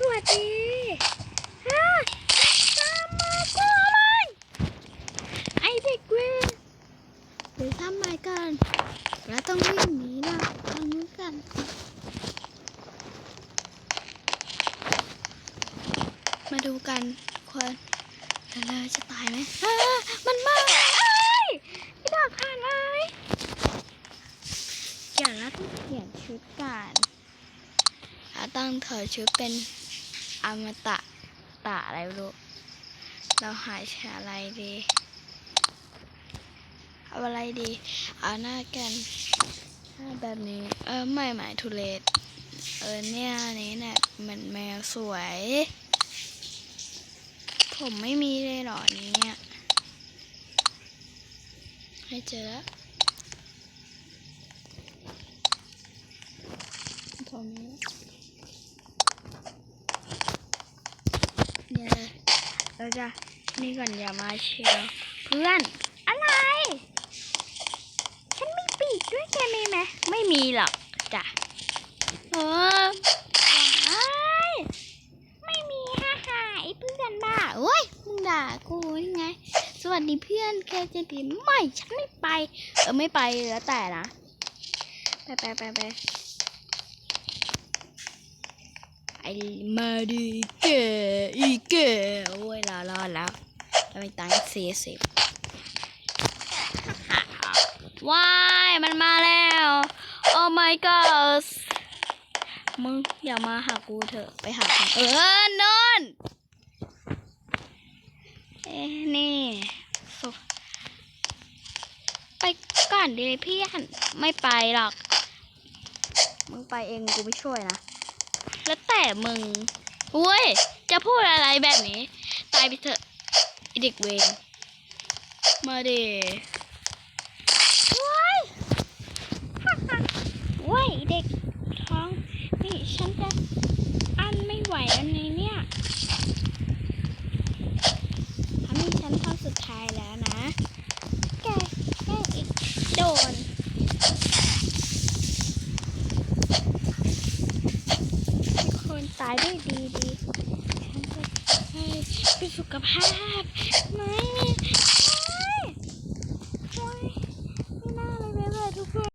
สวัสดีฮ่าทำมมาพ่อมันไอเด็กเวรเดี๋ยวทำไมกันเราต้องวิ่งหนีเราทางนู้กันมาดูกันคนลาจะตายไหมมันมาไอ้พี่ดอกผ่านเลยอย่างนั้นเปลี่ยนชุดกัน ตั้งเธอชุดเป็น อมตะตะอะไรไม่รู้เราหายชาอะไรดีเอาอะไรดีเอาหน้ากันหน้าแบบนี้ เออไม่หมายทุเรศเออเนี่ยอันนี้เนี่ยเหมือนแมวสวย ผมไม่มีเลยหรอนี้เนี่ยให้เจอแล้วผมนี่ย เราจะนี่ก่อนอย่ามาเชียวเพื่อน อะไร ฉันมีปีกด้วยแกมีไหมไม่มีหรอกจ้ะเออวายไม่มีฮ่าฮ่าไอ้เพื่อนบ้าโอ้ยมึงด่ากูนี่ไง สวัสดีเพื่อนแกจะดีไม่ฉันไม่ไป เออไม่ไปแล้วแต่นะ ไปไปไปไปไอ มาดีเกอีเกโอ้ยรอรอดแล้วเราไปตั้งสี่สิบว้ายมันมาแล้ว โอ้ my god มึงอย่ามาหากูเถอะไปหาเออนนเอ๊นี่ไปก่อนดิพี่อนไม่ไปหรอก มึงไปเองกูไม่ช่วยนะ มึงเว้ย จะพูดอะไรแบบนี้ ตายไปเถอะเด็กเวรมาดิว้ายว้ายเด็กท้อง นี่ฉันจะอันไม่ไหวแล้วในเนี่ยทำให้ฉันเข้าสุดท้ายแล้วนะ แกแกอีกโดน คนตายได้ดีดีฉันจะให้เป็นสุขภาพไม่